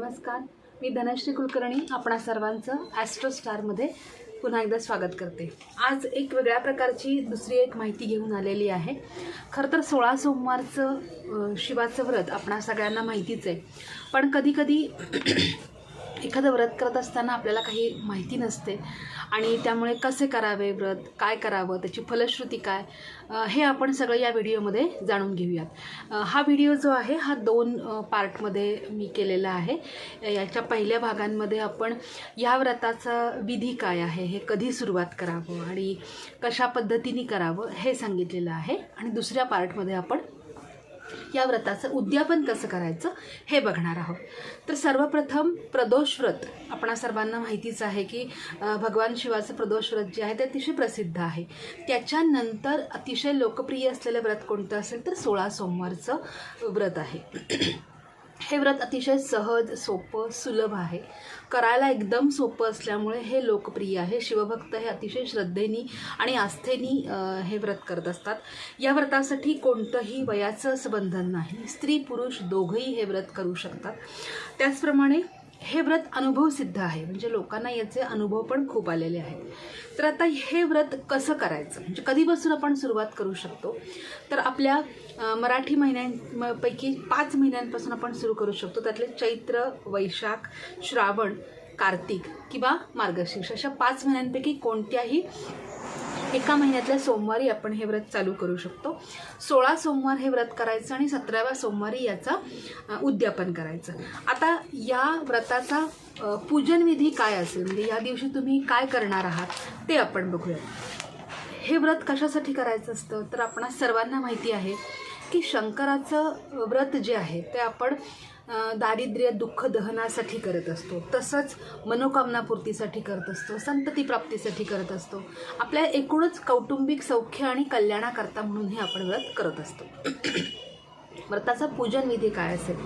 नमस्कार. मी धनश्री कुलकर्णी आपणा सर्वांचं ॲस्ट्रो स्टारमध्ये पुन्हा एकदा स्वागत करते. आज एक वेगळ्या प्रकारची दुसरी एक माहिती घेऊन आलेली आहे. खरं तर सोळा सोमवारचं शिवाचं व्रत आपणा सगळ्यांना माहितीच आहे. पण कधीकधी एखादं व्रत करत असताना आपल्याला काही माहिती नसते. आणि त्यामुळे कसे करावे व्रत? काय करावं? त्याची फलश्रुती काय? हे आपण सगळं या व्हिडिओमध्ये जाणून घेऊयात. हा व्हिडिओ जो आहे हा दोन पार्टमध्ये मी केलेला आहे. याच्या पहिल्या भागांमध्ये आपण या व्रताचा विधी काय आहे हे कधी सुरुवात करावं आणि कशा पद्धतीने करावं हे सांगितलेलं आहे. आणि दुसऱ्या पार्टमध्ये आपण या व्रताचं उद्यापन कसं करायचं हे बघणार आहोत. तर सर्वप्रथम प्रदोष व्रत. आपणा सर्वांना माहितीच आहे की भगवान शिवाचं प्रदोष व्रत जे आहे ते अतिशय प्रसिद्ध आहे. त्याच्यानंतर अतिशय लोकप्रिय असलेलं व्रत कोणतं असेल तर सोळा सोमवारचं व्रत आहे. हे व्रत अतिशय सहज सोपं सुलभ आहे. करायला एकदम सोपं असल्यामुळे हे लोकप्रिय आहे. शिवभक्त हे अतिशय श्रद्धेनी आणि आस्थेनी हे व्रत करत असतात. या व्रतासाठी कोणतंही वयाचं बंधन नाही. स्त्री पुरुष दोघंही हे व्रत करू शकतात. त्याचप्रमाणे हे व्रत अनुभव सिद्ध आहे. म्हणजे लोकांना याचे अनुभव पण खूप आलेले आहेत. तर आता हे व्रत कसं करायचं? म्हणजे कधीपासून आपण सुरुवात करू शकतो? तर आपल्या मराठी महिन्यांपैकी पाच महिन्यांपासून आपण सुरू करू शकतो. त्यातले चैत्र वैशाख श्रावण कार्तिक किंवा मार्गशीर्ष अशा पाच महिन्यांपैकी कोणत्याही एका महिन्यातल्या सोमवारी आपण हे व्रत चालू करू शकतो. सोळा सोमवार हे व्रत करायचं आणि सतराव्या सोमवारी याचा उद्यापन करायचं. आता या व्रताचा पूजनविधी काय असेल? म्हणजे या दिवशी तुम्ही काय करणार आहात ते आपण बघूया हे व्रत कशासाठी करायचं असतं? तर आपणा सर्वांना माहिती आहे की शंकराचं व्रत जे आहे ते आपण दारिद्र्य दुःख दहनासाठी करत असतो. तसंच मनोकामनापूर्तीसाठी करत असतो संतती प्राप्तीसाठी करत असतो. आपल्या एकूणच कौटुंबिक सौख्य आणि कल्याणाकरता म्हणून हे आपण व्रत करत असतो. व्रताचा पूजन विधी काय असेल?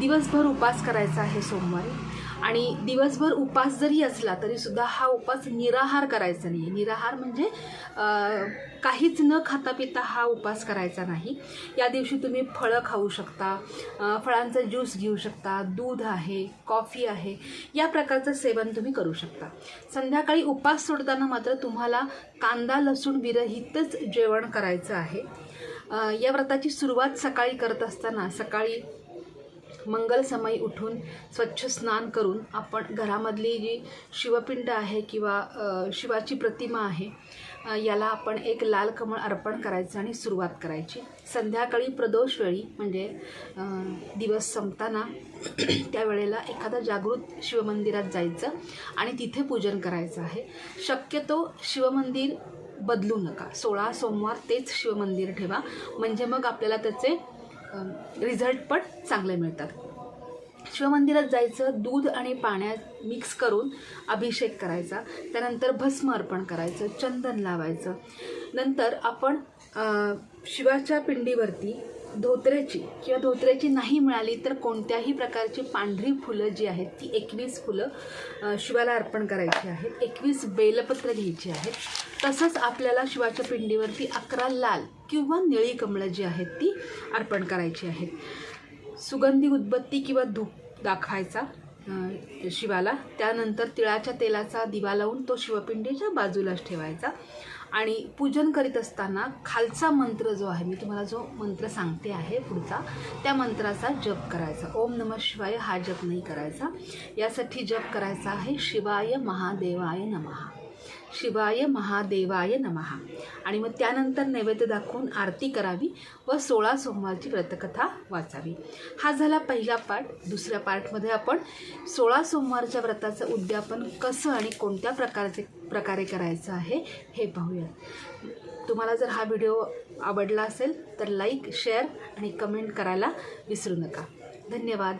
दिवसभर उपास करायचा आहे सोमवारी. आणि दिवसभर उपास जरी असला तरी सुद्धा हा उपास निराहार करायचा नाही निराहार म्हणजे काहीच न खाता पिता हा उपास करायचा नाही. या दिवशी तुम्ही फळं खाऊ शकता फळांचा ज्यूस घेऊ शकता दूध आहे कॉफी आहे या प्रकारचं सेवन तुम्ही करू शकता. संध्याकाळी उपास सोडताना मात्र तुम्हाला कांदा लसूण विरहितच जेवण करायचं आहे. या व्रताची सुरुवात सकाळी करत असताना सकाळी मंगलसमयी उठून स्वच्छ स्नान करून आपण घरामधली जी शिवपिंड आहे किंवा शिवाची प्रतिमा आहे याला आपण एक लाल कमळ अर्पण करायचं आणि सुरुवात करायची. संध्याकाळी प्रदोष वेळी म्हणजे दिवस संपताना त्यावेळेला एखादं जागृत शिवमंदिरात जायचं आणि तिथे पूजन करायचं आहे. शक्यतो शिवमंदिर बदलू नका. सोळा सोमवार तेच शिवमंदिर ठेवा. म्हणजे मग आपल्याला त्याचे रिझल्ट पण चांगले मिळतात. शिवमंदिरात जायचं दूध आणि पाण्यात मिक्स करून अभिषेक करायचा. त्यानंतर भस्म अर्पण करायचं चंदन लावायचं. नंतर आपण शिवाच्या पिंडीवरती धोत्र्याची किंवा धोत्र्याची नाही मिळाली तर कोणत्याही प्रकारची पांढरी फुलं जी आहेत ती एकवीस फुलं शिवाला अर्पण करायची आहेत. एकवीस बेलपत्र घ्यायची आहेत. तसंच आपल्याला शिवाच्या पिंडीवरती अकरा लाल किंवा निळी कमळं जी आहेत ती अर्पण करायची आहेत. सुगंधी उदबत्ती किंवा धूप दाखवायचा शिवाला. त्यानंतर तिळाच्या तेलाचा दिवा लावून तो शिवपिंडीच्या बाजूलाच ठेवायचा. आणि पूजन करीत असताना खालचा मंत्र जो आहे मी तुम्हाला जो मंत्र सांगते आहे पुढचा त्या मंत्राचा जप करायचा. ओम नम शिवाय हा जप नाही करायचा. यासाठी जप करायचा आहे शिवाय महादेवाय नमहा शिवाय महादेवाय नमहा आणि मग त्यानंतर नैवेद्य दाखवून आरती करावी व सोळा सोमवारची व्रतकथा वाचावी. हा झाला पहिला पार्ट दुसऱ्या पार्टमध्ये आपण सोळा सोमवारच्या व्रताचं उद्यापन कसं आणि कोणत्या प्रकारचे प्रकारे करायचं आहे हे पाहूया तुम्हाला जर हा व्हिडिओ आवडला असेल तर लाईक शेअर आणि कमेंट करायला विसरू नका. धन्यवाद.